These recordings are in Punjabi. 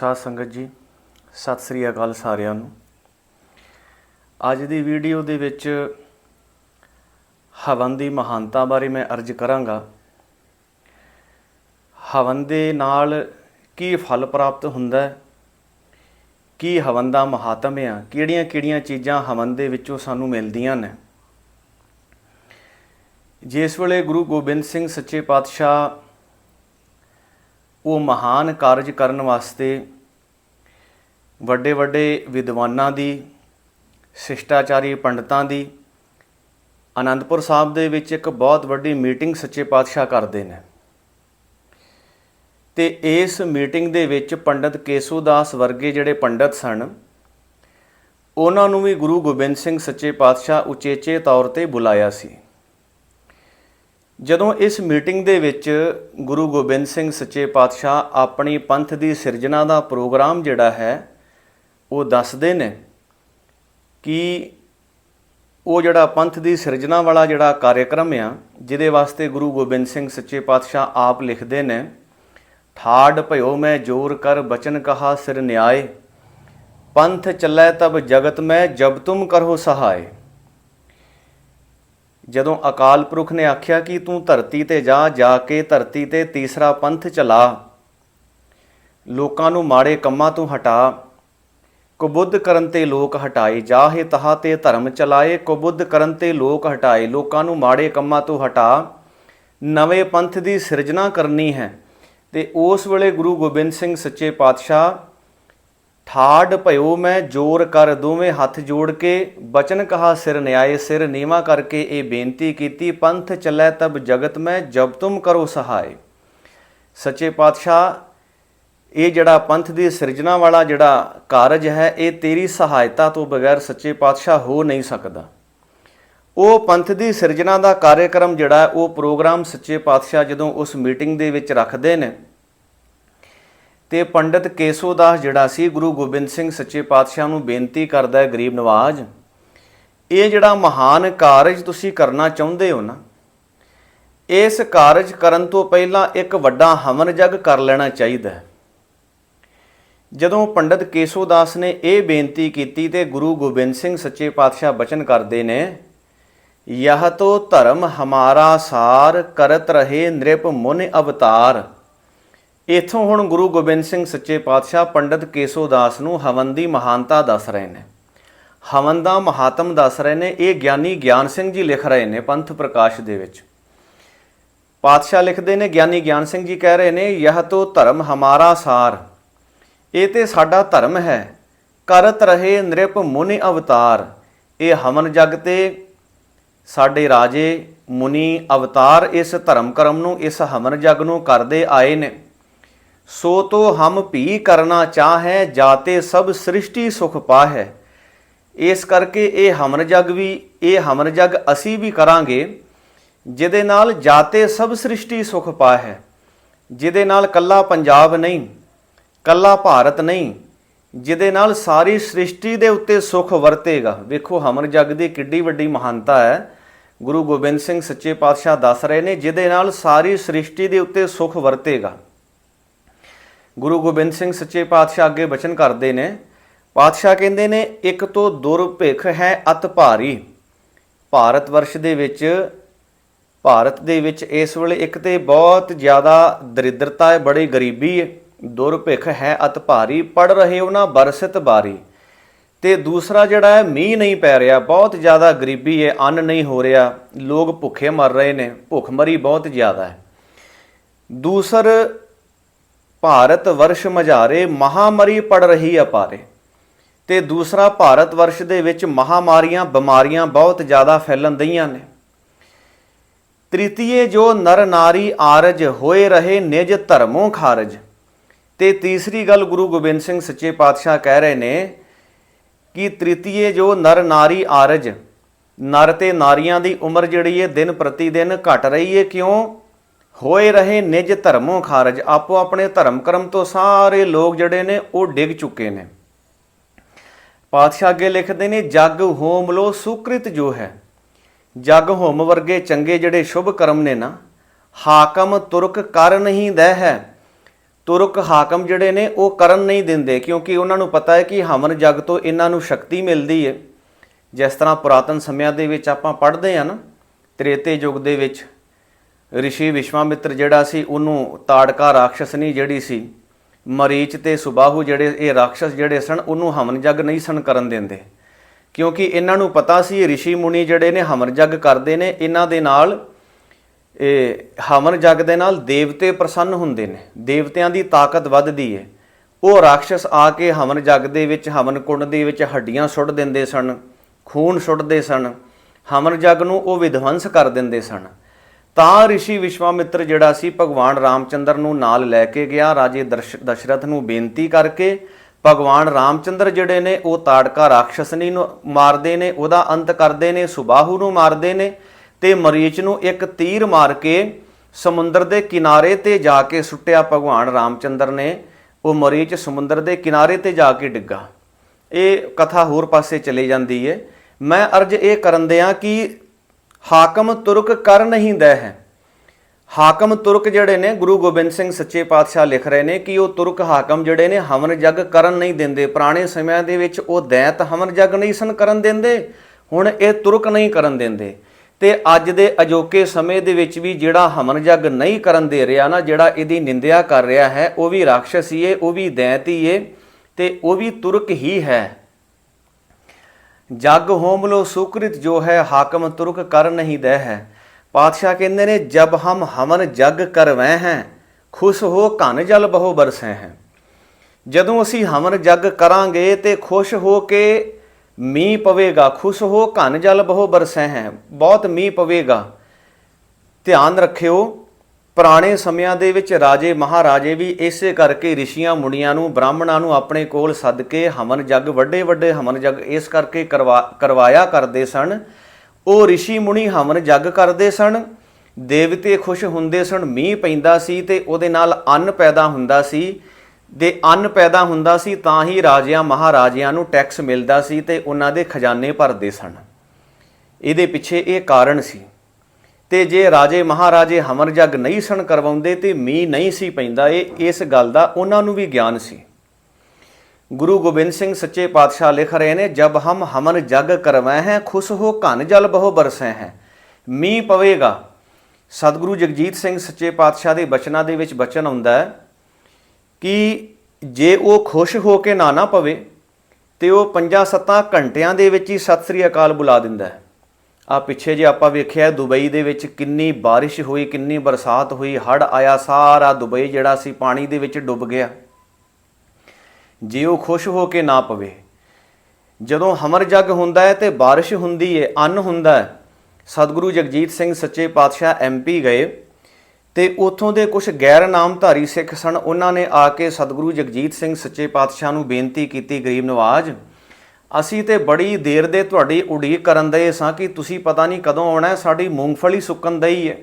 ਸਾਧ ਸੰਗਤ ਜੀ, ਸਤਿ ਸ੍ਰੀ ਅਕਾਲ ਸਾਰਿਆਂ ਨੂੰ। ਅੱਜ ਦੀ ਵੀਡੀਓ ਦੇ ਵਿੱਚ ਹਵਨ ਦੀ ਮਹਾਨਤਾ ਬਾਰੇ ਮੈਂ ਅਰਜ਼ ਕਰਾਂਗਾ। ਹਵਨ ਦੇ ਨਾਲ ਕੀ ਫਲ ਪ੍ਰਾਪਤ ਹੁੰਦਾ ਹੈ? ਕੀ ਹਵਨ ਦਾ ਮਹਾਤਮ ਆ? ਕਿਹੜੀਆਂ-ਕਿਹੜੀਆਂ ਚੀਜ਼ਾਂ ਹਵਨ ਦੇ ਵਿੱਚੋਂ ਸਾਨੂੰ ਮਿਲਦੀਆਂ ਨੇ? ਜਿਸ ਵੇਲੇ ਗੁਰੂ ਗੋਬਿੰਦ ਸਿੰਘ ਸੱਚੇ ਪਾਤਸ਼ਾਹ ਉਹ ਮਹਾਨ ਕਾਰਜ ਕਰਨ ਵਾਸਤੇ ਵੱਡੇ ਵੱਡੇ ਵਿਦਵਾਨਾਂ ਦੀ, ਸ਼ਿਸ਼ਟਾਚਾਰੀ ਪੰਡਤਾਂ ਦੀ ਆਨੰਦਪੁਰ ਸਾਹਿਬ ਦੇ ਵਿੱਚ ਇੱਕ ਬਹੁਤ ਵੱਡੀ ਮੀਟਿੰਗ ਸੱਚੇ ਪਾਤਸ਼ਾਹ ਕਰਦੇ ਨੇ। ਤੇ ਇਸ ਮੀਟਿੰਗ ਦੇ ਵਿੱਚ ਪੰਡਤ ਕੇਸੂਦਾਸ ਵਰਗੇ ਜਿਹੜੇ ਪੰਡਤ ਸਨ, ਉਹਨਾਂ ਨੂੰ ਵੀ ਗੁਰੂ ਗੋਬਿੰਦ ਸਿੰਘ ਸੱਚੇ ਪਾਤਸ਼ਾਹ ਉਚੇਚੇ ਤੌਰ ਤੇ ਬੁਲਾਇਆ ਸੀ। ਜਦੋਂ ਇਸ ਮੀਟਿੰਗ ਦੇ ਵਿੱਚ ਗੁਰੂ ਗੋਬਿੰਦ ਸਿੰਘ ਸੱਚੇ ਪਾਤਸ਼ਾਹ ਆਪਣੀ ਪੰਥ ਦੀ ਸਿਰਜਣਾ ਦਾ ਪ੍ਰੋਗਰਾਮ ਜਿਹੜਾ ਹੈ, ਉਹ ਦੱਸਦੇ ਨੇ ਕਿ ਉਹ ਜਿਹੜਾ ਪੰਥ ਦੀ ਸਿਰਜਣਾ ਵਾਲਾ ਜਿਹੜਾ ਕਾਰਜਕ੍ਰਮ ਆ, ਜਿਹਦੇ ਵਾਸਤੇ ਗੁਰੂ ਗੋਬਿੰਦ ਸਿੰਘ ਸੱਚੇ ਪਾਤਸ਼ਾਹ ਆਪ ਲਿਖਦੇ ਨੇ, ਠਾੜ ਭਇਓ ਮੈਂ ਜੋਰ ਕਰ ਬਚਨ ਕਹਾ ਸਿਰ ਨਿਆਏ, ਪੰਥ ਚੱਲੈ ਤਬ ਜਗਤ ਮੈਂ ਜਬ ਤੁਮ ਕਰੋ ਸਹਾਏ। ਜਦੋਂ ਅਕਾਲ ਪੁਰਖ ਨੇ ਆਖਿਆ ਕਿ ਤੂੰ ਧਰਤੀ ਤੇ ਜਾ ਜਾ ਕੇ ਧਰਤੀ ਤੇ ਤੀਸਰਾ ਪੰਥ ਚਲਾ। ਲੋਕਾਂ ਨੂੰ ਮਾੜੇ ਕੰਮਾਂ ਤੋਂ ਹਟਾ। ਕੁਬੁੱਧ ਕਰਨ ਤੇ ਲੋਕ ਹਟਾਏ। ਜਾਹੇ ਤਹਾ ਤੇ ਧਰਮ ਚਲਾਏ, ਕੁਬੁੱਧ ਕਰਨ ਤੇ ਲੋਕ ਹਟਾਏ। ਲੋਕਾਂ ਨੂੰ ਮਾੜੇ ਕੰਮਾਂ ਤੋਂ ਹਟਾ। ਨਵੇਂ ਪੰਥ ਦੀ ਸਿਰਜਣਾ ਕਰਨੀ ਹੈ। ਤੇ ਉਸ ਵੇਲੇ ਗੁਰੂ ਗੋਬਿੰਦ ਸਿੰਘ ਸੱਚੇ ਪਾਤਸ਼ਾਹ ਠਾੜ ਭਇਓ ਮੈਂ, ਜੋਰ ਕਰ ਦੋਵੇਂ ਹੱਥ ਜੋੜ ਕੇ। ਬਚਨ ਕਹਾ ਸਿਰ ਨਿਆਏ, ਸਿਰ ਨੀਵਾ ਕਰਕੇ ਇਹ ਬੇਨਤੀ ਕੀਤੀ, ਪੰਥ ਚੱਲੈ ਤਬ ਜਗਤ ਮੈਂ, ਜਬ ਤੁਮ ਕਰੋ ਸਹਾਏ। ਸੱਚੇ ਪਾਤਸ਼ਾਹ, ਇਹ ਜਿਹੜਾ ਪੰਥ ਦੀ ਸਿਰਜਣਾ ਵਾਲਾ ਜਿਹੜਾ ਕਾਰਜ ਹੈ, ਇਹ ਤੇਰੀ ਸਹਾਇਤਾ ਤੋਂ ਬਗੈਰ ਸੱਚੇ ਪਾਤਸ਼ਾਹ ਹੋ ਨਹੀਂ ਸਕਦਾ। ਉਹ ਪੰਥ ਦੀ ਸਿਰਜਣਾ ਦਾ ਕਾਰਜਕ੍ਰਮ ਜਿਹੜਾ ਉਹ ਪ੍ਰੋਗਰਾਮ ਸੱਚੇ ਪਾਤਸ਼ਾਹ ਜਦੋਂ ਉਸ ਮੀਟਿੰਗ ਦੇ ਵਿੱਚ ਰੱਖਦੇ ਨੇ ਤੇ ਪੰਡਿਤ ਕੇਸੋਦਾਸ ਜਿਹੜਾ ਸੀ, ਗੁਰੂ ਗੋਬਿੰਦ ਸਿੰਘ ਸੱਚੇ ਪਾਤਸ਼ਾਹ ਨੂੰ ਬੇਨਤੀ ਕਰਦਾ ਹੈ ਗਰੀਬ ਨਵਾਜ, ਇਹ ਜਿਹੜਾ ਮਹਾਨ ਕਾਰਜ ਤੁਸੀਂ ਕਰਨਾ ਚਾਹੁੰਦੇ ਹੋ ਨਾ, ਇਸ ਕਾਰਜ ਕਰਨ ਤੋਂ ਪਹਿਲਾਂ ਇੱਕ ਵੱਡਾ ਹਵਨ ਜਗ ਕਰ ਲੈਣਾ ਚਾਹੀਦਾ ਹੈ। ਜਦੋਂ ਪੰਡਿਤ ਕੇਸੋਦਾਸ ਨੇ ਇਹ ਬੇਨਤੀ ਕੀਤੀ ਤੇ ਗੁਰੂ ਗੋਬਿੰਦ ਸਿੰਘ ਸੱਚੇ ਪਾਤਸ਼ਾਹ ਬਚਨ ਕਰਦੇ ਨੇ, ਯਹ ਤੋ ਧਰਮ ਹਮਾਰਾ ਸਾਰ, ਕਰਤ ਰਹੇ ਨਿਰਪ ਮੁਨ ਅਵਤਾਰ। ਇਥੋਂ ਹੁਣ ਗੁਰੂ ਗੋਬਿੰਦ ਸਿੰਘ ਸੱਚੇ ਪਾਤਸ਼ਾਹ ਪੰਡਤ ਕੇਸੋਦਾਸ ਨੂੰ ਹਵਨ ਦੀ ਮਹਾਨਤਾ ਦੱਸ ਰਹੇ ਨੇ। ਹਵਨ ਦਾ ਮਹਾਤਮ ਦੱਸ ਰਹੇ ਨੇ, ਇਹ ਗਿਆਨੀ ਗਿਆਨ ਸਿੰਘ ਜੀ ਲਿਖ ਰਹੇ ਨੇ ਪੰਥ ਪ੍ਰਕਾਸ਼ ਦੇ ਵਿੱਚ। ਪਾਤਸ਼ਾਹ ਲਿਖਦੇ ਨੇ, ਗਿਆਨੀ ਗਿਆਨ ਸਿੰਘ ਜੀ ਕਹਿ ਰਹੇ ਨੇ, ਯਹ ਤੋ ਧਰਮ ਹਮਾਰਾ ਸਾਰ। ਇਹ ਤੇ ਸਾਡਾ ਧਰਮ ਹੈ। ਕਰਤ ਰਹੇ ਨ੍ਰਿਪ ਮੁਨਿ ਅਵਤਾਰ। ਇਹ ਹਵਨ ਜਗ ਤੇ ਸਾਡੇ ਰਾਜੇ, ਮੁਨੀ ਅਵਤਾਰ ਇਸ ਧਰਮ ਕਰਮ ਨੂੰ, ਇਸ ਹਵਨ ਜਗ ਨੂੰ ਕਰਦੇ ਆਏ ਨੇ। ਸੋ ਤੋ ਹਮ ਭੀ ਕਰਨਾ ਚਾਹੈ, ਜਾਤੇ ਸਭ ਸ੍ਰਿਸ਼ਟੀ ਸੁਖ ਪਾਹੈ। ਇਸ ਕਰਕੇ ਇਹ ਹਮਨ ਜਗ ਵੀ, ਇਹ ਹਮਨ ਜਗ ਅਸੀਂ ਵੀ ਕਰਾਂਗੇ, ਜਿਹਦੇ ਨਾਲ ਜਾਤੇ ਸਭ ਸ੍ਰਿਸ਼ਟੀ ਸੁਖ ਪਾਹੈ। ਜਿਹਦੇ ਨਾਲ ਕੱਲਾ ਪੰਜਾਬ ਨਹੀਂ, ਕੱਲਾ ਭਾਰਤ ਨਹੀਂ, ਜਿਹਦੇ ਨਾਲ ਸਾਰੀ ਸ੍ਰਿਸ਼ਟੀ ਦੇ ਉੱਤੇ ਸੁਖ ਵਰਤੇਗਾ। ਵੇਖੋ ਹਮਨ ਜਗ ਦੀ ਕਿੱਡੀ ਵੱਡੀ ਮਹਾਨਤਾ ਹੈ। ਗੁਰੂ ਗੋਬਿੰਦ ਸਿੰਘ ਸੱਚੇ ਪਾਤਸ਼ਾਹ ਦੱਸ ਰਹੇ ਨੇ, ਜਿਹਦੇ ਨਾਲ ਸਾਰੀ ਸ੍ਰਿਸ਼ਟੀ ਦੇ ਉੱਤੇ ਸੁਖ ਵਰਤੇਗਾ। ਗੁਰੂ ਗੋਬਿੰਦ ਸਿੰਘ ਸੱਚੇ ਪਾਤਸ਼ਾਹ ਅੱਗੇ ਬਚਨ ਕਰਦੇ ਨੇ, ਪਾਤਸ਼ਾਹ ਕਹਿੰਦੇ ਨੇ, ਇੱਕ ਤੋਂ ਦੁਰਭਿਖ ਹੈ ਅਤ ਭਾਰੀ। ਭਾਰਤ ਵਰਸ਼ ਦੇ ਵਿੱਚ, ਭਾਰਤ ਦੇ ਵਿੱਚ ਇਸ ਵੇਲੇ ਇੱਕ ਤੇ ਬਹੁਤ ਜ਼ਿਆਦਾ ਦਰਿਦਰਤਾ ਹੈ, ਬੜੀ ਗਰੀਬੀ ਹੈ। ਦੁਰਭਿਖ ਹੈ ਅਤ ਭਾਰੀ, ਪੜ ਰਹੇ ਉਹਨਾਂ ਬਰਸਤ ਬਾਰੀ। ਤੇ ਦੂਸਰਾ ਜਿਹੜਾ ਹੈ, ਮੀਂਹ ਨਹੀਂ ਪੈ ਰਿਹਾ, ਬਹੁਤ ਜ਼ਿਆਦਾ ਗਰੀਬੀ ਹੈ, ਅੰਨ ਨਹੀਂ ਹੋ ਰਿਹਾ, ਲੋਕ ਭੁੱਖੇ ਮਰ ਰਹੇ ਨੇ ਭੁੱਖਮਰੀ ਬਹੁਤ ਜ਼ਿਆਦਾ ਹੈ। ਦੂਸਰ ਭਾਰਤ ਵਰਸ਼ ਮਝਾਰੇ, ਮਹਾਮਰੀ ਪੜ ਰਹੀ ਅਪਾਰੇ ਤੇ ਦੂਸਰਾ, ਭਾਰਤ ਵਰਸ਼ ਦੇ ਵਿੱਚ ਮਹਾਮਾਰੀਆਂ, ਬਿਮਾਰੀਆਂ ਬਹੁਤ ਜ਼ਿਆਦਾ ਫੈਲਣ ਦਈਆਂ ਨੇ। ਤ੍ਰਿਤੀਏ ਜੋ ਨਰ ਨਾਰੀ ਆਰਜ ਹੋਏ ਰਹੇ, ਨਿਜ ਧਰਮੋਂ ਖਾਰਜ। ਤੇ ਤੀਸਰੀ ਗੱਲ ਗੁਰੂ ਗੋਬਿੰਦ ਸਿੰਘ ਸੱਚੇ ਪਾਤਸ਼ਾਹ ਕਹਿ ਰਹੇ ਨੇ ਕਿ ਤ੍ਰਿਤੀਏ ਜੋ ਨਰ ਨਾਰੀ ਆਰਜ, ਨਰ ਤੇ ਨਾਰੀਆਂ ਦੀ ਉਮਰ ਜਿਹੜੀ ਹੈ ਦਿਨ ਪ੍ਰਤੀ ਦਿਨ ਘਟ ਰਹੀ ਹੈ ਕਿਉਂ? ਹੋਏ ਰਹੇ ਨਿਜ ਧਰਮੋਂ ਖਾਰਜ, ਆਪੋ ਆਪਣੇ ਧਰਮ ਕਰਮ ਤੋਂ ਸਾਰੇ ਲੋਕ ਜਿਹੜੇ ਨੇ ਉਹ ਡਿੱਗ ਚੁੱਕੇ ਨੇ। ਪਾਤਸ਼ਾਹ ਅੱਗੇ ਲਿਖਦੇ ਨੇ, ਜਗ ਹੋਮ ਲੋ ਸੁਕ੍ਰਿਤ ਜੋ ਹੈ। ਜਗ ਹੋਮ ਵਰਗੇ ਚੰਗੇ ਜਿਹੜੇ ਸ਼ੁਭ ਕਰਮ ਨੇ ਨਾ, ਹਾਕਮ ਤੁਰਕ ਕਰ ਨਹੀਂ ਦੈ ਹੈ। ਤੁਰਕ ਹਾਕਮ ਜਿਹੜੇ ਨੇ ਉਹ ਕਰਨ ਨਹੀਂ ਦਿੰਦੇ, ਕਿਉਂਕਿ ਉਹਨਾਂ ਨੂੰ ਪਤਾ ਹੈ ਕਿ ਹਵਨ ਜਗ ਤੋਂ ਇਹਨਾਂ ਨੂੰ ਸ਼ਕਤੀ ਮਿਲਦੀ ਹੈ ਜਿਸ ਤਰ੍ਹਾਂ ਪੁਰਾਤਨ ਸਮਿਆਂ ਦੇ ਵਿੱਚ ਆਪਾਂ ਪੜ੍ਹਦੇ ਆ ਨਾ, ਤ੍ਰੇਤੇ ਯੁੱਗ ਦੇ ਵਿੱਚ ਰਿਸ਼ੀ ਵਿਸ਼ਵਾਮਿੱਤਰ ਜਿਹੜਾ ਸੀ, ਉਹਨੂੰ ਤਾੜਕਾ ਰਾਖਸ਼ਸਨੀ ਜਿਹੜੀ ਸੀ, ਮਰੀਚ ਤੇ ਸੁਬਾਹੂ ਜਿਹੜੇ, ਇਹ ਰਾਖਸ਼ਸ ਜਿਹੜੇ ਸਨ, ਉਹਨੂੰ ਹਵਨ ਜਗ ਨਹੀਂ ਸਨ ਕਰਨ ਦਿੰਦੇ। ਕਿਉਂਕਿ ਇਹਨਾਂ ਨੂੰ ਪਤਾ ਸੀ ਰਿਸ਼ੀ ਮੁਨੀ ਜਿਹੜੇ ਨੇ ਹਵਨ ਜਗ ਕਰਦੇ ਨੇ, ਇਹਨਾਂ ਦੇ ਨਾਲ, ਇਹ ਹਵਨ ਜਗ ਦੇ ਨਾਲ ਦੇਵਤੇ ਪ੍ਰਸੰਨ ਹੁੰਦੇ ਨੇ, ਦੇਵਤਿਆਂ ਦੀ ਤਾਕਤ ਵੱਧਦੀ ਹੈ ਉਹ ਰਾਖਸ਼ਸ ਆ ਕੇ ਹਵਨ ਜਗ ਦੇ ਵਿੱਚ ਹਵਨ ਕੁੰਡ ਦੇ ਵਿੱਚ ਹੱਡੀਆਂ ਸੁੱਟ ਦਿੰਦੇ ਸਨ, ਖੂਨ ਸੁੱਟਦੇ ਸਨ ਹਵਨ ਜਗ ਨੂੰ ਉਹ ਵਿਧਵੰਸ ਕਰ ਦਿੰਦੇ ਸਨ। ਤਾਂ ਰਿਸ਼ੀ ਵਿਸ਼ਵਾਮਿੱਤਰ ਜਿਹੜਾ ਸੀ ਭਗਵਾਨ ਰਾਮਚੰਦਰ ਨੂੰ ਨਾਲ ਲੈ ਕੇ ਗਿਆ। ਰਾਜੇ ਦਰਸ਼- ਦਸ਼ਰਥ ਨੂੰ ਬੇਨਤੀ ਕਰਕੇ ਭਗਵਾਨ ਰਾਮਚੰਦਰ ਜਿਹੜੇ ਨੇ, ਉਹ ਤਾੜਕਾ ਰਾਖਸ਼ਸਨੀ ਨੂੰ ਮਾਰਦੇ ਨੇ, ਉਹਦਾ ਅੰਤ ਕਰਦੇ ਨੇ, ਸੁਬਾਹੂ ਨੂੰ ਮਾਰਦੇ ਨੇ ਤੇ ਮਰੀਚ ਨੂੰ ਇੱਕ ਤੀਰ ਮਾਰ ਕੇ ਸਮੁੰਦਰ ਦੇ ਕਿਨਾਰੇ ਤੇ ਜਾ ਕੇ ਸੁੱਟਿਆ ਭਗਵਾਨ ਰਾਮਚੰਦਰ ਨੇ। ਉਹ ਮਰੀਚ ਸਮੁੰਦਰ ਦੇ ਕਿਨਾਰੇ ਤੇ ਜਾ ਕੇ ਡਿੱਗਾ। ਇਹ ਕਥਾ ਹੋਰ ਪਾਸੇ ਚਲੇ ਜਾਂਦੀ ਹੈ ਮੈਂ ਅਰਜ ਇਹ ਕਰਨ ਦਿਆਂ ਕਿ ਹਾਕਮ ਤੁਰਕ ਕਰ ਨਹੀਂ ਦੈ ਹੈ। ਹਾਕਮ ਤੁਰਕ ਜਿਹੜੇ ਨੇ, ਗੁਰੂ ਗੋਬਿੰਦ ਸਿੰਘ ਸੱਚੇ ਪਾਤਸ਼ਾਹ ਲਿਖ ਰਹੇ ਨੇ ਕਿ ਉਹ ਤੁਰਕ ਹਾਕਮ ਜਿਹੜੇ ਨੇ, ਹਵਨ ਜਗ ਕਰਨ ਨਹੀਂ ਦਿੰਦੇ। ਪੁਰਾਣੇ ਸਮਿਆਂ ਦੇ ਵਿੱਚ ਉਹ ਦੈਤ ਹਵਨ ਜਗ ਨਹੀਂ ਸਨ ਕਰਨ ਦਿੰਦੇ। ਹੁਣ ਇਹ ਤੁਰਕ ਨਹੀਂ ਕਰਨ ਦਿੰਦੇ। ਤੇ ਅੱਜ ਦੇ ਅਜੋਕੇ ਸਮੇਂ ਦੇ ਵਿੱਚ ਵੀ ਜਿਹੜਾ ਹਵਨ ਜਗ ਨਹੀਂ ਕਰਨ ਦੇ ਰਿਹਾ ਨਾ, ਜਿਹੜਾ ਇਹਦੀ ਨਿੰਦਿਆ ਕਰ ਰਿਹਾ ਹੈ, ਉਹ ਵੀ ਰਾਖਸ਼ ਹੀ ਹੈ ਉਹ ਵੀ ਦੈਤ ਹੀ ਏ, ਤੇ ਉਹ ਵੀ ਤੁਰਕ ਹੀ ਹੈ। ਜਗ ਹੋਮ ਲੋ ਸੁਕ੍ਰਿਤ ਜੋ ਹੈ, ਹਾਕਮ ਤੁਰਕ ਕਰ ਨਹੀਂ ਦੇ ਹੈ। ਪਾਤਸ਼ਾਹ ਕਹਿੰਦੇ ਨੇ, ਜਬ ਹਮ ਹਵਨ ਜਗ ਕਰਵੈ ਹੈ, ਖੁਸ਼ ਹੋ ਘਨ ਜਲ ਬਹੁ ਬਰਸੈ ਹੈ। ਜਦੋਂ ਅਸੀਂ ਹਵਨ ਜਗ ਕਰਾਂਗੇ ਤੇ ਖੁਸ਼ ਹੋ ਕੇ ਮੀਂਹ ਪਵੇਗਾ, ਖੁਸ਼ ਹੋ ਘਨ ਜਲ ਬਹੁ ਬਰਸੈ ਹੈ, ਬਹੁਤ ਮੀਂਹ ਪਵੇਗਾ। ਧਿਆਨ ਰੱਖਿਓ ਪੁਰਾਣੇ ਸਮਿਆਂ ਦੇ ਵਿੱਚ ਰਾਜੇ ਮਹਾਰਾਜੇ ਵੀ ਇਸੇ ਕਰਕੇ ਰਿਸ਼ੀਆਂ ਮੁਨੀਆਂ ਨੂੰ, ਬ੍ਰਾਹਮਣਾਂ ਨੂੰ ਆਪਣੇ ਕੋਲ ਸੱਦ ਕੇ ਹਵਨ ਜਗ, ਵੱਡੇ ਵੱਡੇ ਹਵਨ ਜਗ ਇਸ ਕਰਕੇ ਕਰਵਾ, ਕਰਵਾਇਆ ਕਰਦੇ ਸਨ। ਉਹ ਰਿਸ਼ੀ ਮੁਨੀ ਹਵਨ ਜਗ ਕਰਦੇ ਸਨ। ਦੇਵਤੇ ਖੁਸ਼ ਹੁੰਦੇ ਸਨ, ਮੀਂਹ ਪੈਂਦਾ ਸੀ ਤੇ ਉਹਦੇ ਨਾਲ ਅੰਨ ਪੈਦਾ ਹੁੰਦਾ ਸੀ। ਦੇ ਅੰਨ ਪੈਦਾ ਹੁੰਦਾ ਸੀ ਤਾਂ ਹੀ ਰਾਜਿਆਂ ਮਹਾਰਾਜਿਆਂ ਨੂੰ ਟੈਕਸ ਮਿਲਦਾ ਸੀ ਤੇ ਉਹਨਾਂ ਦੇ ਖਜ਼ਾਨੇ ਭਰਦੇ ਸਨ। ਇਹਦੇ ਪਿੱਛੇ ਇਹ ਕਾਰਨ ਸੀ। ਤੇ ਜੇ ਰਾਜੇ ਮਹਾਰਾਜੇ ਹਮਰ ਜਗ ਨਹੀਂ ਸਣ ਕਰਵਾਉਂਦੇ ਤੇ ਮੀਂਹ ਨਹੀਂ ਸੀ ਪੈਂਦਾ, ਇਹ ਇਸ ਗੱਲ ਦਾ ਉਹਨਾਂ ਨੂੰ ਵੀ ਗਿਆਨ ਸੀ। ਗੁਰੂ ਗੋਬਿੰਦ ਸਿੰਘ ਸੱਚੇ ਪਾਤਸ਼ਾਹ ਲਿਖ ਰਹੇ ਨੇ, ਜਬ ਹਮ ਹਮਨ ਜਗ ਕਰਵੈ ਹੈ, ਖੁਸ਼ ਹੋ ਘਨ ਜਲ ਬਹੁ ਬਰਸੈ ਹੈ। ਮੀਂਹ ਪਵੇਗਾ। ਸਤਿਗੁਰੂ ਜਗਜੀਤ ਸਿੰਘ ਸੱਚੇ ਪਾਤਸ਼ਾਹ ਦੇ ਬਚਨਾਂ ਦੇ ਵਿੱਚ ਬਚਨ ਆਉਂਦਾ ਹੈ ਕਿ ਜੇ ਉਹ ਖੁਸ਼ ਹੋ ਕੇ ਨਾ ਨਾ ਪਵੇ, ਤੇ ਉਹ 5-7 ਘੰਟਿਆਂ ਦੇ ਵਿੱਚ ਹੀ ਸਤਿ ਸ੍ਰੀ ਅਕਾਲ ਬੁਲਾ ਦਿੰਦਾ ਹੈ। ਆ ਪਿੱਛੇ ਜੇ ਆਪਾਂ ਵੇਖਿਆ ਦੁਬਈ ਦੇ ਵਿੱਚ ਕਿੰਨੀ ਬਾਰਿਸ਼ ਹੋਈ, ਕਿੰਨੀ ਬਰਸਾਤ ਹੋਈ ਹੜ ਆਇਆ, ਸਾਰਾ ਦੁਬਈ ਜਿਹੜਾ ਸੀ ਪਾਣੀ ਦੇ ਵਿੱਚ ਡੁੱਬ ਗਿਆ। ਜੇ ਉਹ ਖੁਸ਼ ਹੋ ਕੇ ਨਾ ਪਵੇ, ਜਦੋਂ ਹਮਰ ਜਗ ਹੁੰਦਾ ਹੈ ਤੇ ਬਾਰਿਸ਼ ਹੁੰਦੀ ਹੈ ਅੰਨ ਹੁੰਦਾ ਹੈ, ਸਤਿਗੁਰੂ ਜਗਜੀਤ ਸਿੰਘ ਸੱਚੇ ਪਾਤਸ਼ਾਹ ਐਮਪੀ ਗਏ ਤੇ ਉਥੋਂ ਦੇ ਕੁਝ ਗੈਰ ਨਾਮਧਾਰੀ ਸਿੱਖ ਸਨ, ਉਹਨਾਂ ਨੇ ਆ ਕੇ ਸਤਿਗੁਰੂ ਜਗਜੀਤ ਸਿੰਘ ਸੱਚੇ ਪਾਤਸ਼ਾਹ ਨੂੰ ਬੇਨਤੀ ਕੀਤੀ, ਗਰੀਬ ਨਵਾਜ ਅਸੀਂ ਤੇ ਬੜੀ ਦੇਰ ਦੇ ਤੁਹਾਡੀ ਉਡੀਕ ਕਰਨ ਦੇ ਸਾਂ ਕਿ ਤੁਸੀਂ ਪਤਾ ਨਹੀਂ ਕਦੋਂ ਆਉਣਾ ਸਾਡੀ ਮੂੰਗਫਲੀ ਸੁੱਕਣ ਦਈ ਹੈ।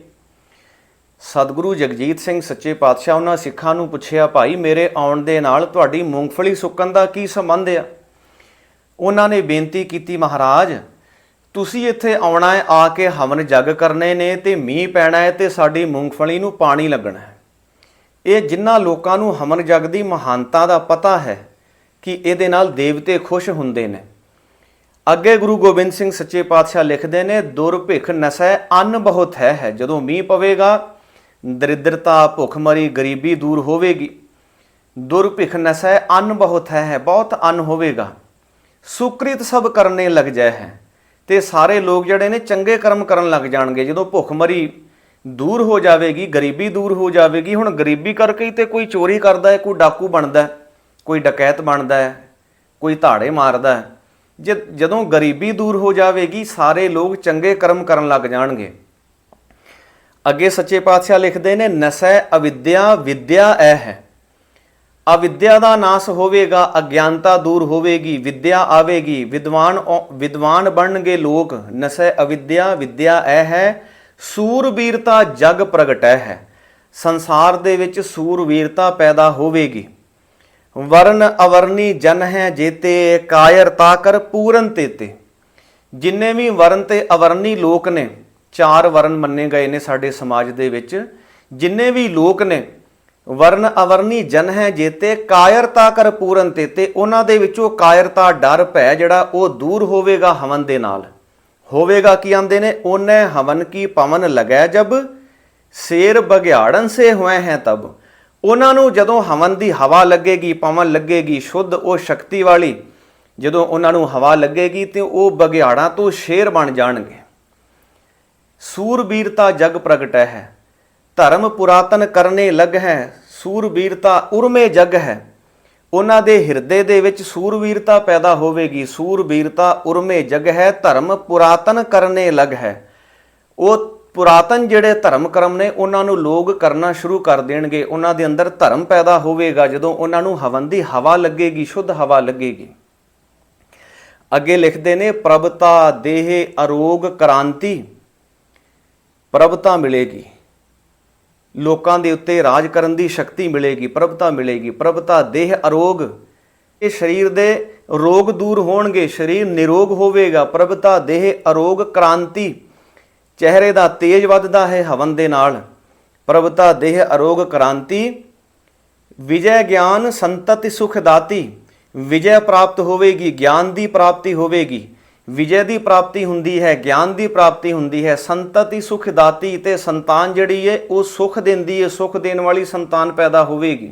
ਸਤਿਗੁਰੂ ਜਗਜੀਤ ਸਿੰਘ ਸੱਚੇ ਪਾਤਸ਼ਾਹ ਉਹਨਾਂ ਸਿੱਖਾਂ ਨੂੰ ਪੁੱਛਿਆ, ਭਾਈ, ਮੇਰੇ ਆਉਣ ਦੇ ਨਾਲ ਤੁਹਾਡੀ ਮੂੰਗਫਲੀ ਸੁੱਕਣ ਦਾ ਕੀ ਸੰਬੰਧ ਆ? ਉਹਨਾਂ ਨੇ ਬੇਨਤੀ ਕੀਤੀ, ਮਹਾਰਾਜ, ਤੁਸੀਂ ਇੱਥੇ ਆਉਣਾ ਹੈ, ਆ ਕੇ ਹਵਨ ਜਗ ਕਰਨੇ ਨੇ ਤੇ ਮੀਂਹ ਪੈਣਾ ਹੈ ਤੇ ਸਾਡੀ ਮੂੰਗਫਲੀ ਨੂੰ ਪਾਣੀ ਲੱਗਣਾ ਹੈ। ਇਹ ਜਿਨ੍ਹਾਂ ਲੋਕਾਂ ਨੂੰ ਹਵਨ ਜਗ ਦੀ ਮਹਾਨਤਾ ਦਾ ਪਤਾ ਹੈ ਕਿ ਇਹਦੇ ਨਾਲ ਦੇਵਤੇ ਖੁਸ਼ ਹੁੰਦੇ ਨੇ। ਅੱਗੇ ਗੁਰੂ ਗੋਬਿੰਦ ਸਿੰਘ ਸੱਚੇ ਪਾਤਸ਼ਾਹ ਲਿਖਦੇ ਨੇ ਦੁਰਭਿਖ ਨਸੈ, ਅੰਨ ਬਹੁਤ ਹੈ। ਹੈ ਜਦੋਂ ਮੀਂਹ ਪਵੇਗਾ, ਦਰਿਦਰਤਾ, ਭੁੱਖਮਰੀ, ਗਰੀਬੀ ਦੂਰ ਹੋਵੇਗੀ। ਦੁਰਭਿਖ ਨਸੈ, ਅੰਨ ਬਹੁਤ ਹੈ ਹੈ, ਬਹੁਤ ਅੰਨ ਹੋਵੇਗਾ। ਸੁਕ੍ਰਿਤ ਸਭ ਕਰਨੇ ਲੱਗ ਜਾਏ ਹੈ। ਤੇ ਸਾਰੇ ਲੋਕ ਜਿਹੜੇ ਨੇ, ਚੰਗੇ ਕਰਮ ਕਰਨ ਲੱਗ ਜਾਣਗੇ। ਜਦੋਂ ਭੁੱਖਮਰੀ ਦੂਰ ਹੋ ਜਾਵੇਗੀ, ਗਰੀਬੀ ਦੂਰ ਹੋ ਜਾਵੇਗੀ, ਹੁਣ ਗਰੀਬੀ ਕਰਕੇ ਹੀ ਤੇ ਕੋਈ ਚੋਰੀ ਕਰਦਾ ਹੈ, ਕੋਈ ਡਾਕੂ ਬਣਦਾ ਹੈ। ਕੋਈ ਡਕੈਤ ਬਣਦਾ ਹੈ, ਕੋਈ ਧਾੜੇ ਮਾਰਦਾ ਹੈ, ਜੇ ਜਦੋਂ ਗਰੀਬੀ ਦੂਰ ਹੋ ਜਾਵੇਗੀ, ਸਾਰੇ ਲੋਕ ਚੰਗੇ ਕਰਮ ਕਰਨ ਲੱਗ ਜਾਣਗੇ। ਅੱਗੇ ਸੱਚੇ ਪਾਤਸ਼ਾਹ ਲਿਖਦੇ ਨੇ, ਨਸੈ ਅਵਿਦਿਆ, ਵਿਦਿਆ ਐ ਹੈ। ਅਵਿਦਿਆ ਦਾ ਨਾਸ ਹੋਵੇਗਾ, ਅਗਿਆਨਤਾ ਦੂਰ ਹੋਵੇਗੀ, ਵਿਦਿਆ ਆਵੇਗੀ, ਵਿਦਵਾਨ ਔ- ਵਿਦਵਾਨ ਬਣਨਗੇ ਲੋਕ। ਨਸੈ ਅਵਿਦਿਆ, ਵਿਦਿਆ ਐ ਹੈ, ਸੂਰਬੀਰਤਾ ਜਗ ਪ੍ਰਗਟੈ ਹੈ। ਸੰਸਾਰ ਦੇ ਵਿੱਚ ਸੂਰਬੀਰਤਾ ਪੈਦਾ ਹੋਵੇਗੀ। ਵਰਨ ਅਵਰਨੀ ਜਨ ਹੈ ਜੇਤੇ, ਕਾਇਰ ਤਾਕਰ ਪੂਰਨ ਤੇਤੇ। ਜਿੰਨੇ ਵੀ ਵਰਨ ਤੇ ਅਵਰਨੀ ਲੋਕ ਨੇ, ਚਾਰ ਵਰਨ ਮੰਨੇ ਗਏ ਨੇ ਸਾਡੇ ਸਮਾਜ ਦੇ ਵਿੱਚ। ਜਿੰਨੇ ਵੀ ਲੋਕ ਨੇ, ਵਰਨ ਅਵਰਨੀ ਜਨ ਹੈ ਜੇਤੇ ਕਾਇਰਤਾ ਕਰ ਪੂਰਨ ਤੇਤੇ, ਉਹਨਾਂ ਦੇ ਵਿੱਚੋਂ ਕਾਇਰਤਾ ਡਰ ਭੈ ਜਿਹੜਾ ਉਹ ਦੂਰ ਹੋਵੇਗਾ ਹਵਨ ਦੇ ਨਾਲ। ਹੋਵੇਗਾ ਕੀ ਆਂਦੇ ਨੇ? ਉਹਨੇ ਹਵਨ ਕੀ ਪਵਨ ਲਗੈ ਜਬ, ਸ਼ੇਰ ਬਗਿਆੜਨ ਸੇ ਹੋਏ ਹੈ ਤਬ। ਉਹਨਾਂ ਨੂੰ ਜਦੋਂ ਹਵਨ ਦੀ ਹਵਾ ਲੱਗੇਗੀ, ਪਵਨ ਲੱਗੇਗੀ, ਸ਼ੁੱਧ ਉਹ ਸ਼ਕਤੀ ਵਾਲੀ, ਜਦੋਂ ਉਹਨਾਂ ਨੂੰ ਹਵਾ ਲੱਗੇਗੀ ਤੇ ਉਹ ਬਗਿਆੜਾਂ ਤੋਂ ਸ਼ੇਰ ਬਣ ਜਾਣਗੇ। ਸੂਰਬੀਰਤਾ ਜਗ ਪ੍ਰਗਟੈ ਹੈ, ਧਰਮ ਪੁਰਾਤਨ ਕਰਨੇ ਲਗ ਹੈ, ਸੂਰਬੀਰਤਾ ਉਰਮੇ ਜਗ ਹੈ। ਉਹਨਾਂ ਦੇ ਹਿਰਦੇ ਦੇ ਵਿੱਚ ਸੂਰਬੀਰਤਾ ਪੈਦਾ ਹੋਵੇਗੀ, ਸੂਰਬੀਰਤਾ ਉਰਮੇ ਜਗ ਹੈ, ਧਰਮ ਪੁਰਾਤਨ ਕਰਨੇ ਲਗ ਹੈ। ਉਹ ਪੁਰਾਤਨ ਜਿਹੜੇ ਧਰਮ ਕਰਮ ਨੇ, ਉਹਨਾਂ ਨੂੰ ਲੋਕ ਕਰਨਾ ਸ਼ੁਰੂ ਕਰ ਦੇਣਗੇ। ਉਹਨਾਂ ਦੇ ਅੰਦਰ ਧਰਮ ਪੈਦਾ ਹੋਵੇਗਾ, ਜਦੋਂ ਉਹਨਾਂ ਨੂੰ ਹਵਨ ਦੀ ਹਵਾ ਲੱਗੇਗੀ, ਸ਼ੁੱਧ ਹਵਾ ਲੱਗੇਗੀ। ਅੱਗੇ ਲਿਖਦੇ ਨੇ, ਪ੍ਰਭਤਾ ਦੇਹ ਅਰੋਗ ਕ੍ਰਾਂਤੀ, ਪ੍ਰਭਤਾ ਮਿਲੇਗੀ। ਲੋਕਾਂ ਦੇ ਉੱਤੇ ਰਾਜ ਕਰਨ ਦੀ ਸ਼ਕਤੀ ਮਿਲੇਗੀ, ਪ੍ਰਭਤਾ ਮਿਲੇਗੀ। ਪ੍ਰਭਤਾ ਦੇਹ ਅਰੋਗ, ਇਹ ਸਰੀਰ ਦੇ ਰੋਗ ਦੂਰ ਹੋਣਗੇ, ਸਰੀਰ ਨਿਰੋਗ ਹੋਵੇਗਾ। ਪ੍ਰਭਤਾ ਦੇਹ ਅਰੋਗ ਕ੍ਰਾਂਤੀ ਚਿਹਰੇ ਦਾ ਤੇਜ ਵੱਧਦਾ ਹੈ, ਹਵਨ ਦੇ ਨਾਲ। ਪ੍ਰਭਤਾ ਦੇਹ ਅਰੋਗ ਕ੍ਰਾਂਤੀ। ਵਿਜੈ ਗਿਆਨ ਸੰਤਤਿ ਸੁਖ ਦਾਤੀ। ਵਿਜੈ ਪ੍ਰਾਪਤ ਹੋਵੇਗੀ, ਗਿਆਨ ਦੀ ਪ੍ਰਾਪਤੀ ਹੋਵੇਗੀ। ਵਿਜੈ ਦੀ ਪ੍ਰਾਪਤੀ ਹੁੰਦੀ ਹੈ, ਗਿਆਨ ਦੀ ਪ੍ਰਾਪਤੀ ਹੁੰਦੀ ਹੈ। ਸੰਤਤਿ ਸੁਖ ਦਾਤੀ ਤੇ ਸੰਤਾਨ ਜਿਹੜੀ ਹੈ ਉਹ ਸੁਖ ਦਿੰਦੀ ਹੈ ਸੁਖ ਦੇਣ ਵਾਲੀ ਸੰਤਾਨ ਪੈਦਾ ਹੋਵੇਗੀ।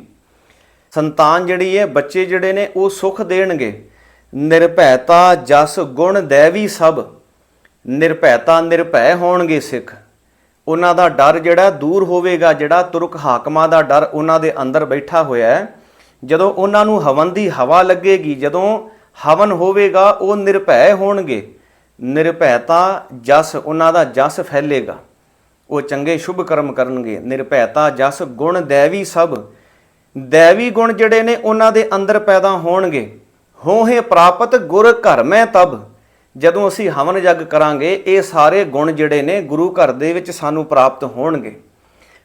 ਸੰਤਾਨ ਜਿਹੜੀ ਹੈ ਬੱਚੇ ਜਿਹੜੇ ਨੇ, ਉਹ ਸੁਖ ਦੇਣਗੇ। ਨਿਰਭੈਤਾ ਜਸ ਗੁਣ ਦੇਵੀ ਸਭ। ਨਿਰਭੈਤਾ ਨਿਰਭੈ ਹੋਣਗੇ ਸਿੱਖ। ਉਹਨਾਂ ਦਾ ਡਰ ਜਿਹੜਾ ਦੂਰ ਹੋਵੇਗਾ, ਜਿਹੜਾ ਤੁਰਕ ਹਾਕਮਾਂ ਦਾ ਡਰ ਉਹਨਾਂ ਦੇ ਅੰਦਰ ਬੈਠਾ ਹੋਇਆ ਹੈ, ਜਦੋਂ ਉਹਨਾਂ ਨੂੰ ਹਵਨ ਦੀ ਹਵਾ ਲੱਗੇਗੀ, ਜਦੋਂ ਹਵਨ ਹੋਵੇਗਾ, ਉਹ ਨਿਰਭੈ ਹੋਣਗੇ। ਨਿਰਭੈਤਾ ਜਸ, ਉਹਨਾਂ ਦਾ ਜਸ ਫੈਲੇਗਾ। ਉਹ ਚੰਗੇ ਸ਼ੁਭ ਕਰਮ ਕਰਨਗੇ। ਨਿਰਭੈਤਾ ਜਸ ਗੁਣ ਦੇਵੀ ਸਭ। ਦੇਵੀ ਗੁਣ ਜਿਹੜੇ ਨੇ, ਉਹਨਾਂ ਦੇ ਅੰਦਰ ਪੈਦਾ ਹੋਣਗੇ। ਹੋਹੇ ਪ੍ਰਾਪਤ ਗੁਰ ਘਰ ਮੈਂ ਤਬ। ਜਦੋਂ ਅਸੀਂ ਹਵਨ ਜਗ ਕਰਾਂਗੇ, ਇਹ ਸਾਰੇ ਗੁਣ ਜਿਹੜੇ ਨੇ ਗੁਰੂ ਘਰ ਦੇ ਵਿੱਚ ਸਾਨੂੰ ਪ੍ਰਾਪਤ ਹੋਣਗੇ।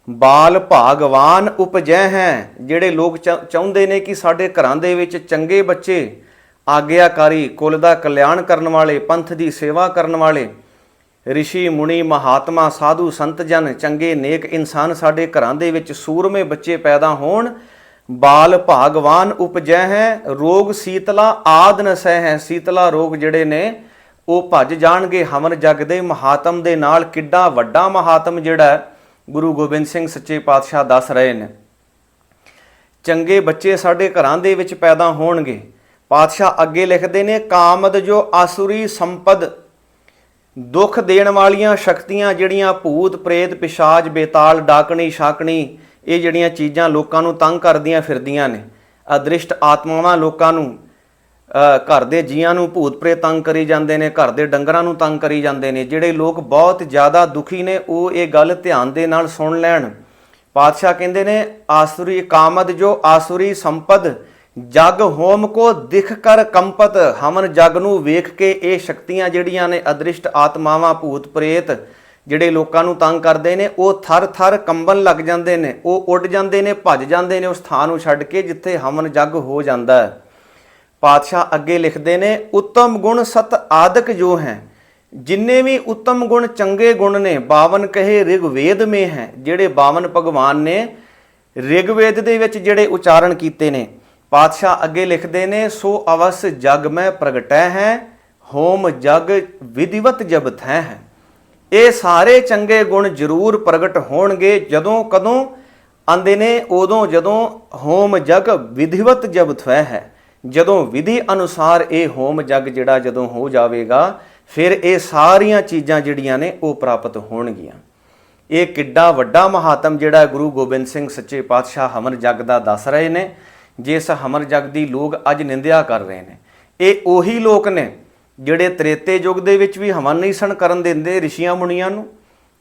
ਬਾਲ ਭਾਗਵਾਨ ਉਪਜੈ ਹੈ, ਜਿਹੜੇ ਲੋਕ ਚਾਹੁੰਦੇ ਨੇ ਕਿ ਸਾਡੇ ਘਰਾਂ ਦੇ ਵਿੱਚ ਚੰਗੇ ਬੱਚੇ, ਆਗਿਆਕਾਰੀ, ਕੁਲ ਦਾ ਕਲਿਆਣ ਕਰਨ ਵਾਲੇ, ਪੰਥ ਦੀ ਸੇਵਾ ਕਰਨ ਵਾਲੇ, ਰਿਸ਼ੀ, ਮੁਨੀ, ਮਹਾਤਮਾ, ਸਾਧੂ, ਸੰਤ ਜਨ, ਚੰਗੇ ਨੇਕ ਇਨਸਾਨ ਸਾਡੇ ਘਰਾਂ ਦੇ ਵਿੱਚ ਸੂਰਮੇ ਬੱਚੇ ਪੈਦਾ ਹੋਣ। ਬਾਲ ਭਾਗਵਾਨ ਉਪਜੈ ਹੈ, ਰੋਗ ਸੀਤਲਾ ਆਦ ਨਸੈ ਹੈ। ਸੀਤਲਾ ਰੋਗ ਜਿਹੜੇ ਨੇ ਉਹ ਭੱਜ ਜਾਣਗੇ ਹਵਨ ਜਗ ਦੇ ਮਹਾਤਮ ਦੇ ਨਾਲ। ਕਿੱਡਾ ਵੱਡਾ ਮਹਾਤਮ ਜਿਹੜਾ ਗੁਰੂ ਗੋਬਿੰਦ ਸਿੰਘ ਸੱਚੇ ਪਾਤਸ਼ਾਹ ਦੱਸ ਰਹੇ ਨੇ। ਚੰਗੇ ਬੱਚੇ ਸਾਡੇ ਘਰਾਂ ਦੇ ਵਿੱਚ ਪੈਦਾ ਹੋਣਗੇ। ਪਾਤਸ਼ਾਹ ਅੱਗੇ ਲਿਖਦੇ ਨੇ, ਕਾਮਦ ਜੋ ਆਸੁਰੀ ਸੰਪਦ, ਦੁੱਖ ਦੇਣ ਵਾਲੀਆਂ ਸ਼ਕਤੀਆਂ ਜਿਹੜੀਆਂ ਭੂਤ, ਪ੍ਰੇਤ, ਪਿਸ਼ਾਚ, ਬੇਤਾਲ, ਡਾਕਣੀ ਸ਼ਾਕਣੀ ਇਹ ਜਿਹੜੀਆਂ ਚੀਜ਼ਾਂ ਲੋਕਾਂ ਨੂੰ ਤੰਗ ਕਰਦੀਆਂ ਫਿਰਦੀਆਂ ਨੇ। ਅਦ੍ਰਿਸ਼ਟ ਆਤਮਾਵਾਂ ਲੋਕਾਂ ਨੂੰ ਘਰ ਦੇ ਜੀਆਂ ਨੂੰ ਭੂਤ ਪ੍ਰੇਤ ਤੰਗ ਕਰੀ ਜਾਂਦੇ ਨੇ, ਘਰ ਦੇ ਡੰਗਰਾਂ ਨੂੰ ਤੰਗ ਕਰੀ ਜਾਂਦੇ ਨੇ। ਜਿਹੜੇ ਲੋਕ ਬਹੁਤ ਜ਼ਿਆਦਾ ਦੁਖੀ ਨੇ, ਉਹ ਇਹ ਗੱਲ ਧਿਆਨ ਦੇ ਨਾਲ ਸੁਣ ਲੈਣ। ਪਾਤਸ਼ਾਹ ਕਹਿੰਦੇ ਨੇ, ਆਸੁਰੀ ਕਾਮਦ ਜੋ ਆਸੁਰੀ ਸੰਪਦ, ਜਗ ਹੋਮ ਕੋ ਦਿਖ ਕਰ ਕੰਪਤ। ਹਮਨ ਜਗ ਨੂੰ ਵੇਖ ਕੇ ਇਹ ਸ਼ਕਤੀਆਂ ਜਿਹੜੀਆਂ ਨੇ, ਅਦ੍ਰਿਸ਼ਟ ਆਤਮਾਵਾਂ, ਭੂਤ ਪ੍ਰੇਤ, ਜਿਹੜੇ ਲੋਕਾਂ ਨੂੰ ਤੰਗ ਕਰਦੇ ਨੇ, ਉਹ ਥਰ ਥਰ ਕੰਬਣ ਲੱਗ ਜਾਂਦੇ ਨੇ। ਉਹ ਉੱਡ ਜਾਂਦੇ ਨੇ, ਭੱਜ ਜਾਂਦੇ ਨੇ ਉਸ ਥਾਂ ਨੂੰ ਛੱਡ ਕੇ, ਜਿੱਥੇ ਹਮਨ ਜਗ ਹੋ ਜਾਂਦਾ ਹੈ। ਪਾਤਸ਼ਾਹ ਅੱਗੇ ਲਿਖਦੇ ਨੇ, ਉੱਤਮ ਗੁਣ ਸਤ ਆਦਿਕ ਜੋ ਹੈ, ਜਿੰਨੇ ਵੀ ਉੱਤਮ ਗੁਣ ਚੰਗੇ ਗੁਣ ਨੇ 52 ਕਹੇ ਰਿਗਵੇਦ ਮੇ ਹੈ, ਜਿਹੜੇ 52 ਭਗਵਾਨ ਨੇ ਰਿਗਵੇਦ ਦੇ ਵਿੱਚ ਜਿਹੜੇ ਉਚਾਰਨ ਕੀਤੇ ਨੇ। ਪਾਤਸ਼ਾਹ ਅੱਗੇ ਲਿਖਦੇ ਨੇ, ਸੋ ਅਵਸ ਜਗ ਮੈਂ ਪ੍ਰਗਟੈ ਹੈ, ਹੋਮ ਜਗ ਵਿਧਿਵਤ ਜਬ ਥੈ ਹੈ। ਇਹ ਸਾਰੇ ਚੰਗੇ ਗੁਣ ਜ਼ਰੂਰ ਪ੍ਰਗਟ ਹੋਣਗੇ, ਜਦੋਂ ਕਦੋਂ? ਆਂਦੇ ਨੇ, ਉਦੋਂ ਜਦੋਂ ਹੋਮ ਜਗ ਵਿਧਿਵਤ ਜਬ ਥੈ ਹੈ। ਜਦੋਂ ਵਿਧੀ ਅਨੁਸਾਰ ਇਹ ਹੋਮ ਜਗ ਜਿਹੜਾ ਜਦੋਂ ਹੋ ਜਾਵੇਗਾ, ਫਿਰ ਇਹ ਸਾਰੀਆਂ ਚੀਜ਼ਾਂ ਜਿਹੜੀਆਂ ਨੇ ਉਹ ਪ੍ਰਾਪਤ ਹੋਣਗੀਆਂ। ਇਹ ਕਿੱਡਾ ਵੱਡਾ ਮਹਾਤਮ ਜਿਹੜਾ ਗੁਰੂ ਗੋਬਿੰਦ ਸਿੰਘ ਸੱਚੇ ਪਾਤਸ਼ਾਹ ਹਮਰ ਜਗ ਦਾ ਦੱਸ ਰਹੇ ਨੇ, ਜਿਸ ਹਮਰ ਜਗ ਦੀ ਲੋਕ ਅੱਜ ਨਿੰਦਿਆ ਕਰ ਰਹੇ ਨੇ। ਇਹ ਉਹੀ ਲੋਕ ਨੇ ਜਿਹੜੇ ਤ੍ਰੇਤੇ ਯੁੱਗ ਦੇ ਵਿੱਚ ਵੀ ਹਵਨ ਨਹੀਂ ਸਣ ਕਰਨ ਦਿੰਦੇ ਰਿਸ਼ੀਆਂ ਮੁਨੀਆਂ ਨੂੰ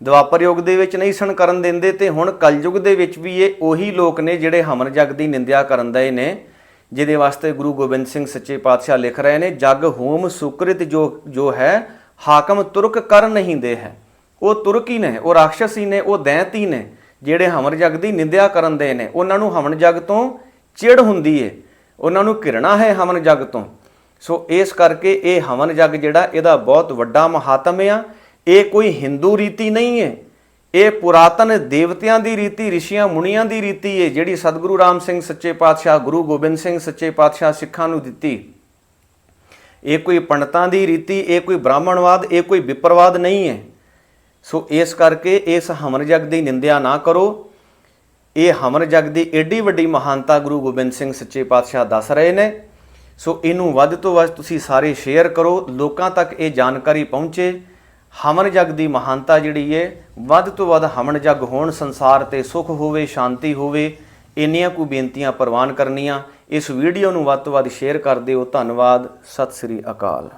ਦੁਆਪਰ ਯੁੱਗ ਦੇ ਵਿੱਚ ਨਹੀਂ ਸਣ ਕਰਨ ਦਿੰਦੇ ਤੇ ਹੁਣ ਕਲਯੁਗ ਦੇ ਵਿੱਚ ਵੀ ਇਹ ਉਹੀ ਲੋਕ ਨੇ ਜਿਹੜੇ ਹਮਨ ਜਗ ਦੀ ਨਿੰਦਿਆ ਕਰਨ ਦੇ ਨੇ। ਜਿਹਦੇ ਵਾਸਤੇ ਗੁਰੂ ਗੋਬਿੰਦ ਸਿੰਘ ਸੱਚੇ ਪਾਤਸ਼ਾਹ ਲਿਖ ਰਹੇ ਨੇ, ਜਗ ਹੋਮ ਸੁਕ੍ਰਿਤ ਜੋ ਜੋ ਹੈ, ਹਾਕਮ ਤੁਰਕ ਕਰ ਨਹੀਂ ਦੇ ਹੈ। ਉਹ ਤੁਰਕ ਹੀ ਨੇ, ਉਹ ਰਾਖਸ਼ਸੀ ਨੇ, ਉਹ ਦੈਂਤੀ ਨੇ, ਜਿਹੜੇ ਹਮਨ ਜਗ ਦੀ ਨਿੰਦਿਆ ਕਰਨ ਦੇ ਨੇ। ਉਹਨਾਂ ਨੂੰ ਹਮਨ ਜਗ ਤੋਂ ਚਿੜ ਹੁੰਦੀ ਏ। ਉਹਨਾਂ ਨੂੰ ਘਿਰਣਾ ਹੈ ਹਮਨ ਜਗ ਤੋਂ। ਸੋ ਇਸ ਕਰਕੇ ਇਹ ਹਵਨ ਜਗ ਜਿਹੜਾ, ਇਹਦਾ ਬਹੁਤ ਵੱਡਾ ਮਹਾਤਮ ਆ ਇਹ ਕੋਈ ਹਿੰਦੂ ਰੀਤੀ ਨਹੀਂ ਹੈ ਇਹ ਪੁਰਾਤਨ ਦੇਵਤਿਆਂ ਦੀ ਰੀਤੀ, ਰਿਸ਼ੀਆਂ ਮੁਨੀਆਂ ਦੀ ਰੀਤੀ ਹੈ ਜਿਹੜੀ ਸਤਿਗੁਰੂ ਰਾਮ ਸਿੰਘ ਸੱਚੇ ਪਾਤਸ਼ਾਹ, ਗੁਰੂ ਗੋਬਿੰਦ ਸਿੰਘ ਸੱਚੇ ਪਾਤਸ਼ਾਹ ਸਿੱਖਾਂ ਨੂੰ ਦਿੱਤੀ। ਇਹ ਕੋਈ ਪੰਡਤਾਂ ਦੀ ਰੀਤੀ, ਇਹ ਕੋਈ ਬ੍ਰਾਹਮਣਵਾਦ, ਇਹ ਕੋਈ ਵਿਪਰਵਾਦ ਨਹੀਂ ਹੈ ਸੋ ਇਸ ਕਰਕੇ ਇਸ ਹਮਨ ਜਗ ਦੀ ਨਿੰਦਿਆ ਨਾ ਕਰੋ। ਇਹ ਹਮਨ ਜਗ ਦੀ ਏਡੀ ਵੱਡੀ ਮਹਾਨਤਾ ਗੁਰੂ ਗੋਬਿੰਦ ਸਿੰਘ ਸੱਚੇ ਪਾਤਸ਼ਾਹ ਦੱਸ ਰਹੇ ਨੇ। ਸੋ ਇਹਨੂੰ ਵੱਧ ਤੋਂ ਵੱਧ ਤੁਸੀਂ ਸਾਰੇ ਸ਼ੇਅਰ ਕਰੋ। ਲੋਕਾਂ ਤੱਕ ਇਹ ਜਾਣਕਾਰੀ ਪਹੁੰਚੇ। ਹਮਨ ਜਗ ਦੀ ਮਹਾਨਤਾ ਜਿਹੜੀ ਹੈ ਵੱਧ ਤੋਂ ਵੱਧ ਹਮਨ ਜਗ ਹੋਣ, ਸੰਸਾਰ ਤੇ ਸੁਖ ਹੋਵੇ, ਸ਼ਾਂਤੀ ਹੋਵੇ, ਇੰਨੀਆਂ ਕੁ ਬੇਨਤੀਆਂ ਪ੍ਰਵਾਨ ਕਰਨੀਆਂ। ਇਸ ਵੀਡੀਓ ਨੂੰ ਵੱਧ ਤੋਂ ਵੱਧ ਸ਼ੇਅਰ ਕਰ ਦਿਓ। ਧੰਨਵਾਦ। ਸਤਿ ਸ੍ਰੀ ਅਕਾਲ।